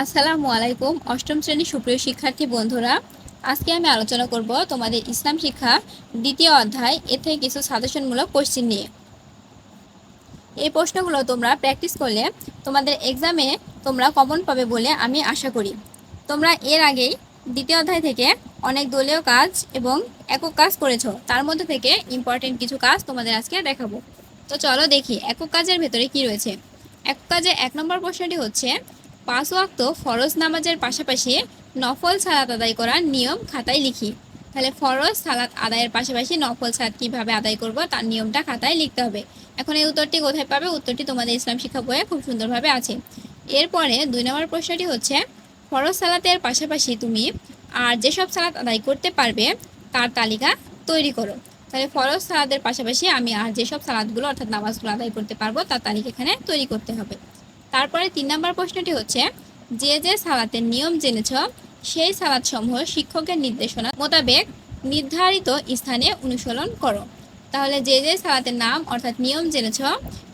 আসসালামু আলাইকুম। অষ্টম শ্রেণির সুপ্রিয় শিক্ষার্থী বন্ধুরা, আজকে আমি আলোচনা করব তোমাদের ইসলাম শিক্ষা দ্বিতীয় অধ্যায়। এ থেকে কিছু সাজেশনমূলক কোশ্চিন নিয়ে। এই প্রশ্নগুলো তোমরা প্র্যাকটিস করলে তোমাদের এক্সামে তোমরা কমন পাবে বলে আমি আশা করি। তোমরা এর আগেই দ্বিতীয় অধ্যায় থেকে অনেক দলীয় কাজ এবং একক কাজ করেছ। তার মধ্যে থেকে ইম্পর্টেন্ট কিছু কাজ তোমাদের আজকে দেখাবো। তো চলো দেখি, একক কাজের ভেতরে কি রয়েছে? একক কাজে এক নম্বর প্রশ্নটি হচ্ছে পাঁচ ওয়াক্ত ফরজ নামাজের পাশাপাশি নফল সালাত আদায় করার নিয়ম খাতায় লিখি। তাহলে ফরজ সালাত আদায়ের পাশাপাশি নফল সালাত কীভাবে আদায় করব তার নিয়মটা খাতায় লিখতে হবে। এখন এই উত্তরটি কোথায় পাবে? উত্তরটি তোমাদের ইসলাম শিক্ষা বইয়ে খুব সুন্দরভাবে আছে। এরপরে দুই নম্বর প্রশ্নটি হচ্ছে, ফরজ সালাতের পাশাপাশি তুমি আর যেসব সালাত আদায় করতে পারবে তার তালিকা তৈরি করো। তাহলে ফরজ সালাদের পাশাপাশি আমি আর যেসব সালাদগুলো অর্থাৎ নামাজগুলো আদায় করতে পারব তার তালিকা এখানে তৈরি করতে হবে। তারপরে তিন নম্বর প্রশ্নটি হচ্ছে, যে যে সালাতের নিয়ম জেনেছ, সেই সালাদ সমূহ শিক্ষকের নির্দেশনা মোতাবেক নির্ধারিত স্থানে অনুসরণ করো। তাহলে যে যে সালাতের নাম অর্থাৎ নিয়ম জেনেছ,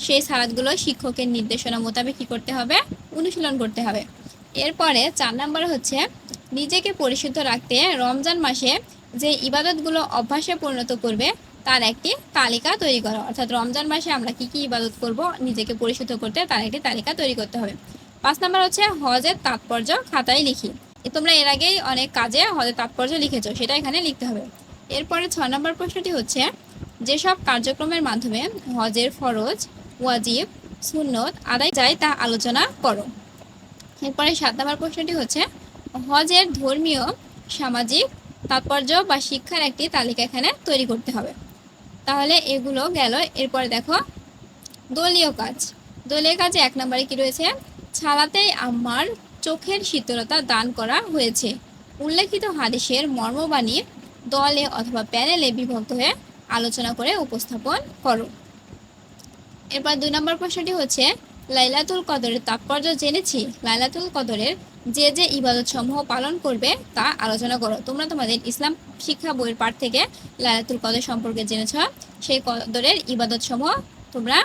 সেই সালাদগুলো শিক্ষকের নির্দেশনা মোতাবেক কী করতে হবে? অনুশীলন করতে হবে। এরপরে চার নম্বর হচ্ছে, নিজেকে পরিশুদ্ধ রাখতে রমজান মাসে যে ইবাদতগুলো অভ্যাসে পরিণত করবে তার একটি তালিকা তৈরি করো। অর্থাৎ রমজান মাসে আমরা কি কি ইবাদত করব, নিজেকে পরিশুদ্ধ করতে তার একটি তালিকা তৈরি করতে হবে। পাঁচ নম্বর হচ্ছে হজের তাৎপর্য খাতায় লিখি। তোমরা এর আগেই অনেক কাজে হজের তাৎপর্য লিখেছো, সেটা এখানে লিখতে হবে। এরপরে ছয় নম্বর প্রশ্নটি হচ্ছে, যেসব কার্যক্রমের মাধ্যমে হজের ফরজ, ওয়াজিব, সুন্নত আদায় যায় তা আলোচনা করো। এরপরে সাত নম্বর প্রশ্নটি হচ্ছে, হজের ধর্মীয়, সামাজিক তাৎপর্য বা শিক্ষার একটি তালিকা এখানে তৈরি করতে হবে। তাহলে এগুলো গেল। এরপরে দেখো, দলীয় কাজ। দলীয় কাজে এক নম্বরে কি রয়েছে? ছালাতেই আমার চোখের শীতলতা দান করা হয়েছে। উল্লেখিত হাদিসের মর্মবাণী দলে অথবা প্যানেলে বিভক্ত হয়ে আলোচনা করে উপস্থাপন করো। এরপর দুই নম্বর প্রশ্নটি হচ্ছে, লাইলাতুল কদরের তাৎপর্য জেনেছি? লাইলাতুল কদরের যে যে ইবাদত সমূহ পালন করবে তা আলোচনা করো। তোমরা তোমাদের ইসলাম শিক্ষা বইয়ের পাঠ থেকে লালাতুল কদর সম্পর্কে জেনেছ। সেই কদরের ইবাদত সমূহ তোমরা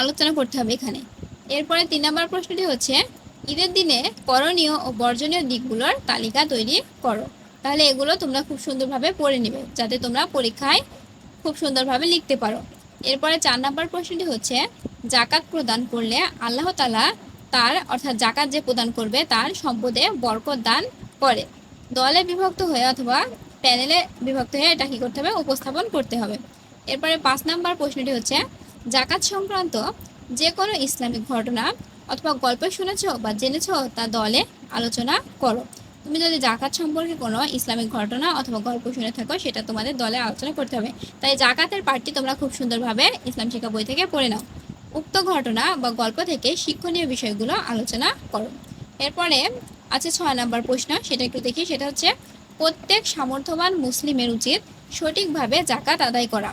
আলোচনা করতে হবে এখানে। এরপরে তিন নম্বর প্রশ্নটি হচ্ছে, ঈদের দিনে করণীয় ও বর্জনীয় দিকগুলোর তালিকা তৈরি করো। তাহলে এগুলো তোমরা খুব সুন্দরভাবে পড়ে নেবে, যাতে তোমরা পরীক্ষায় খুব সুন্দরভাবে লিখতে পারো। এরপরে চার নম্বর প্রশ্নটি হচ্ছে, জাকাত প্রদান করলে আল্লাহ তালা তার, অর্থাৎ জাকাত যে প্রদান করবে, তার সম্পদে বরকত দান করে। দলে বিভক্ত হয়ে অথবা প্যানেলে বিভক্ত হয়ে এটা কী করতে হবে? উপস্থাপন করতে হবে। এরপরে পাঁচ নাম্বার প্রশ্নটি হচ্ছে, জাকাত সংক্রান্ত যে কোনো ইসলামিক ঘটনা অথবা গল্প শুনেছ বা জেনেছ, তা দলে আলোচনা করো। তুমি যদি জাকাত সম্পর্কে কোনো ইসলামিক ঘটনা অথবা গল্প শুনে থাকো, সেটা তোমাদের দলে আলোচনা করতে হবে। তাই জাকাতের পাঠটি তোমরা খুব সুন্দরভাবে ইসলাম শিক্ষা বই থেকে পড়ে নাও। উক্ত ঘটনা বা গল্প থেকে শিক্ষণীয় বিষয়গুলো আলোচনা করো। এরপরে আছে ছয় নম্বর প্রশ্ন, সেটা একটু দেখি, সেটা হচ্ছে, প্রত্যেক সামর্থ্যবান মুসলিমের উচিত সঠিকভাবে জাকাত আদায় করা।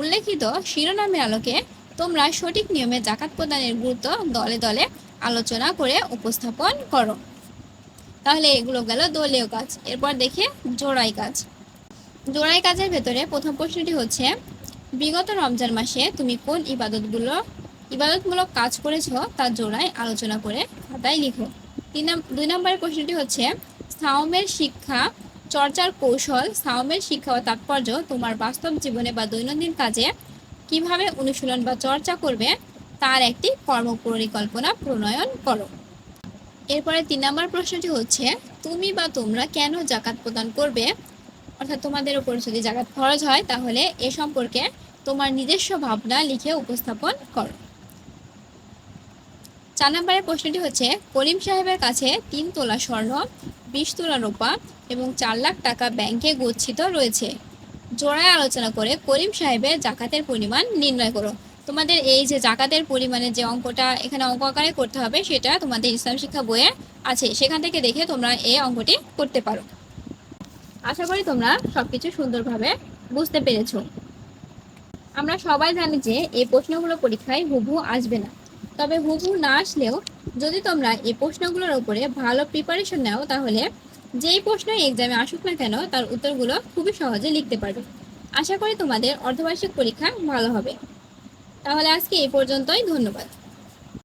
উল্লেখিত শিরোনামের আলোকে তোমরা সঠিক নিয়মে জাকাত প্রদানের গুরুত্ব দলে দলে আলোচনা করে উপস্থাপন করো। তাহলে এগুলো গেল দলীয় কাজ। এরপর দেখে, জোড়াই কাজ। জোড়াই কাজের ভেতরে প্রথম প্রশ্নটি হচ্ছে, বিগত রমজান মাসে তুমি কোন ইবাদতগুলো ইবাদতমূলক কাজ করেছ তার জোড়ায় আলোচনা করে খাতায় লিখো। তিন দুই নম্বরের প্রশ্নটি হচ্ছে, সাওমের শিক্ষা চর্চার কৌশল, সাওমের শিক্ষা ও তাৎপর্য তোমার বাস্তব জীবনে বা দৈনন্দিন কাজে কীভাবে অনুশীলন বা চর্চা করবে তার একটি কর্ম পরিকল্পনা প্রণয়ন করো। এরপরে তিন নম্বর প্রশ্নটি হচ্ছে, তুমি বা তোমরা কেন জাকাত প্রদান করবে? অর্থাৎ তোমাদের উপর যদি জাকাত খরচ হয়, তাহলে এ সম্পর্কে তোমার নিজস্ব ভাবনা লিখে উপস্থাপন করো। চার নম্বরের প্রশ্নটি হচ্ছে, করিম সাহেবের কাছে তিন তোলা স্বর্ণ, বিশ তোলা রূপা এবং চার লাখ টাকা ব্যাংকে গচ্ছিত রয়েছে। জোড়ায় আলোচনা করে করিম সাহেবের জাকাতের পরিমাণ নির্ণয় করো। তোমাদের এই যে জাকাতের পরিমাণের যে অঙ্কটা এখানে অঙ্ক আকারে করতে হবে, সেটা তোমাদের ইসলাম শিক্ষা বইয়ে আছে। সেখান থেকে দেখে তোমরা এই অঙ্কটি করতে পারো। আশা করি তোমরা সবকিছু সুন্দরভাবে বুঝতে পেরেছ। আমরা সবাই জানি যে এই প্রশ্নগুলো পরীক্ষায় হুবহু আসবে না। তবে হুবহু না আসলেও যদি তোমরা এই প্রশ্নগুলোর উপরে ভালো প্রিপারেশন নাও, তাহলে যেই প্রশ্ন এক্সামে আসুক না কেন, তার উত্তরগুলো খুবই সহজে লিখতে পারবে। আশা করি তোমাদের অর্ধবার্ষিক পরীক্ষা ভালো হবে। তাহলে আজকে এই পর্যন্তই, ধন্যবাদ।